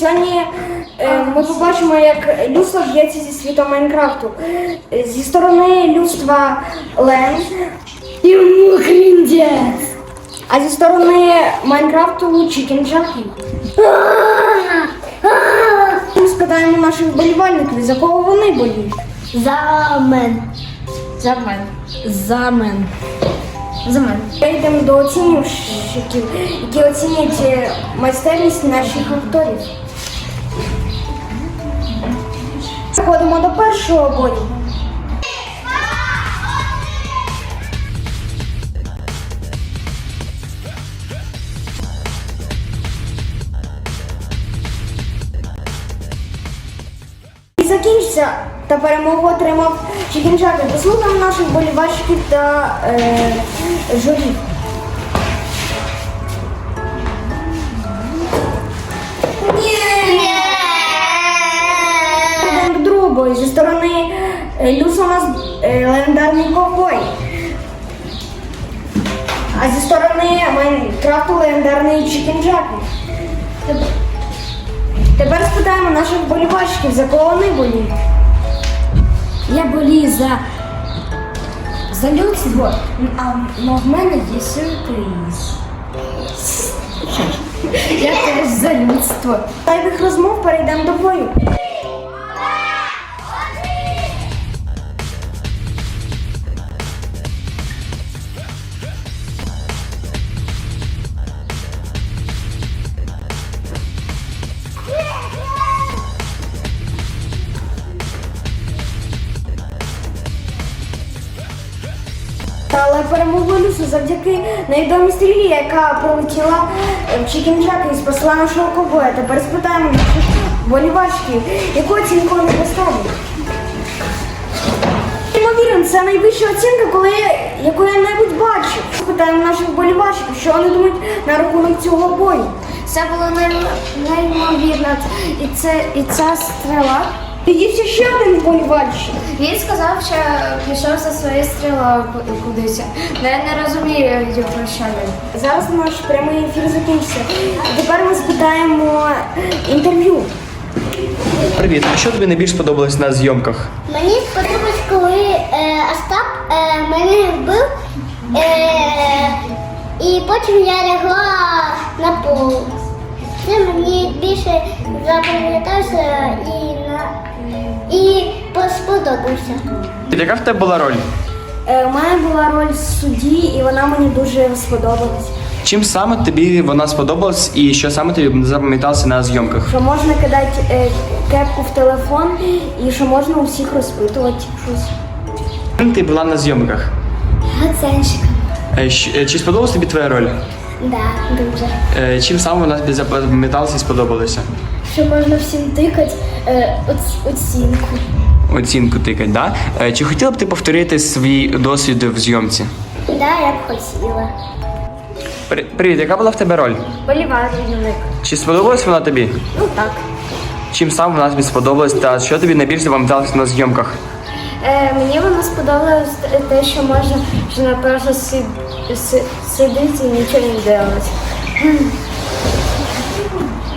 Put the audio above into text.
Сьогодні е, ми побачимо, як людство б'ється зі світом Майнкрафту. Е, Зі сторони людства Лен йому кріндець. А зі сторони Майнкрафту Чікен Джакі. Ми спитаємо наших вболівальників, за кого вони боліють. За мен. За мене. За мене. За мене. Перейдемо до оцінювальників, які оцінять е, майстерність наших авторів. Переходимо до першого бою. І закінчиться та перемогу отримав Чікінчаки. Послухаємо наших болівальщиків та е, журі. Бою. Зі сторони е, Люса у нас е, легендарний ковбой. А зі сторони Майнкрафту легендарний Чікінджаки. Тепер спитаємо наших болівальщиків, за кого вони боліють. Я болію за, за людство, а но в мене є сюрприз. Я теж за людство. Тайних розмов перейдемо до бою. Але перемогла Люсу завдяки невідомій стрілі, яка прилетіла е, в Чікінджаки і спасла нашого ковбоя. Тепер спитаємо наших болівачків, яку оцінку вони поставили. Ймовірно, це найвища оцінка, коли яку я небудь бачив. Спитаємо наших болівачків, що вони думають на рахунок цього бою. Це було нейм- неймовірно. І, це, і ця стріла. Є ще один болівальщик. Він сказав, що пішов за своєю стрілою кудись. Я не розумію його що він. Зараз наш прямий ефір закінчиться. Тепер ми спитаємо інтерв'ю. Привіт, а що тобі найбільш сподобалось на зйомках? Мені сподобалось, коли е, Остап е, мене вбив, е, і потім я лягла на пол. Це мені більше запам'ятався і, на, сподобався. Яка в тебе була роль? Е, У мене була роль судді, і вона мені дуже сподобалась. Чим саме тобі вона сподобалась і що саме тобі запам'яталося на зйомках? Що можна кидати е, кепку в телефон і що можна у всіх розпитувати щось. Ким ти була на зйомках? Оценщик. Е, щ- е, Чи сподобалась тобі твоя роль? Да, дуже. Е, Чим саме вона тобі запам'яталася і сподобалася? Що можна всім тикати е, оцінку. Оцінку тикать, да? Е, Чи хотіла б ти повторити свій досвід в зйомці? Да, я б хотіла. При- Привіт, яка була в тебе роль? Болівальник. Чи сподобалась вона тобі? Ну так. Чим саме вона тобі сподобалась та що тобі найбільше запам'яталося на зйомках? Е, мені воно сподобалось те, що можна що на сидіти і нічого не робити.